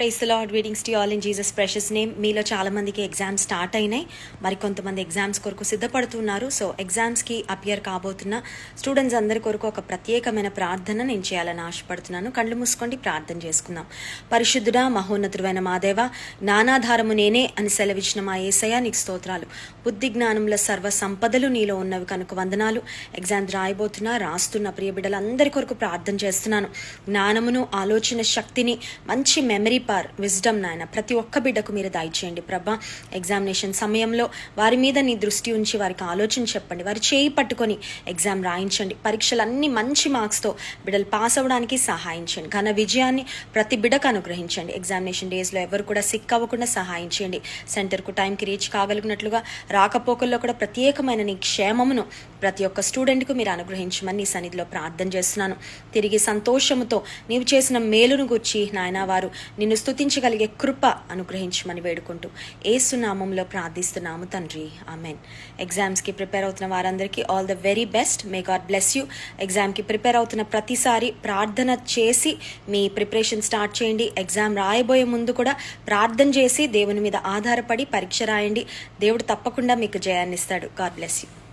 Praise lord lord greetings to all in Jesus precious name మీలో చాలామందికి exams start అయినాయి. మరి కొంతమంది ఎగ్జామ్స్ కొరకు సిద్ధపడుతున్నారు. సో ఎగ్జామ్స్కి అపియర్ కాబోతున్న స్టూడెంట్స్ అందరి కొరకు ఒక ప్రత్యేకమైన ప్రార్థన నేను చేయాలని ఆశపడుతున్నాను. కళ్ళు మూసుకోండి ప్రార్థన చేసుకుందాం. పరిశుద్ధుడా మహోన్నతుడైన మాదేవ నానాధారము నేనే అని సెలవిచ్చిన మా ఏసయ నీకు స్తోత్రాలు. బుద్ధి జ్ఞానముల సర్వ సంపదలు నీలో ఉన్నవి కనుక వందనాలు. ఎగ్జామ్స్ రాయబోతున్నా రాస్తున్న ప్రియ బిడ్డలందరి కొరకు ప్రార్థన చేస్తున్నాను. జ్ఞానమును ఆలోచన శక్తిని మంచి మెమరీ పార్ విజ్డమ్ నాయన ప్రతి ఒక్క బిడ్డకు మీరు దయచేయండి ప్రభా. ఎగ్జామినేషన్ సమయంలో వారి మీద నీ దృష్టి ఉంచి వారికి ఆలోచన చెప్పండి. వారి చేయి పట్టుకొని ఎగ్జామ్ రాయించండి. పరీక్షలన్నీ మంచి మార్క్స్తో బిడ్డలు పాస్ అవ్వడానికి సహాయించండి ఘన విజయాన్ని ప్రతి బిడ్డకు అనుగ్రహించండి. ఎగ్జామినేషన్ డేస్లో ఎవరు కూడా సిక్ అవ్వకుండా సహాయం చేయండి. సెంటర్కు టైంకి రీచ్ కాగలిగినట్లుగా రాకపోకల్లో కూడా ప్రత్యేకమైన నీ క్షేమమును ప్రతి ఒక్క స్టూడెంట్కు మీరు అనుగ్రహించమని నీ సన్నిధిలో ప్రార్థన చేస్తున్నాను. తిరిగి సంతోషముతో నీవు చేసిన మేలును గుర్చి నాయన వారు నిన్ను స్తుతించగలిగే కృప అనుగ్రహించమని వేడుకుంటూ ఏసునామంలో ప్రార్థిస్తున్నాము తండ్రి. ఆమెన్. ఎగ్జామ్స్కి ప్రిపేర్ అవుతున్న వారందరికీ all the very best. May God bless you. ఎగ్జామ్కి ప్రిపేర్ అవుతున్న ప్రతిసారి ప్రార్థన చేసి మీ ప్రిపరేషన్ స్టార్ట్ చేయండి. ఎగ్జామ్ రాయబోయే ముందు కూడా ప్రార్థన చేసి దేవుని మీద ఆధారపడి పరీక్ష రాయండి. దేవుడు తప్పకుండా మీకు జయాన్ని ఇస్తాడు. God bless you.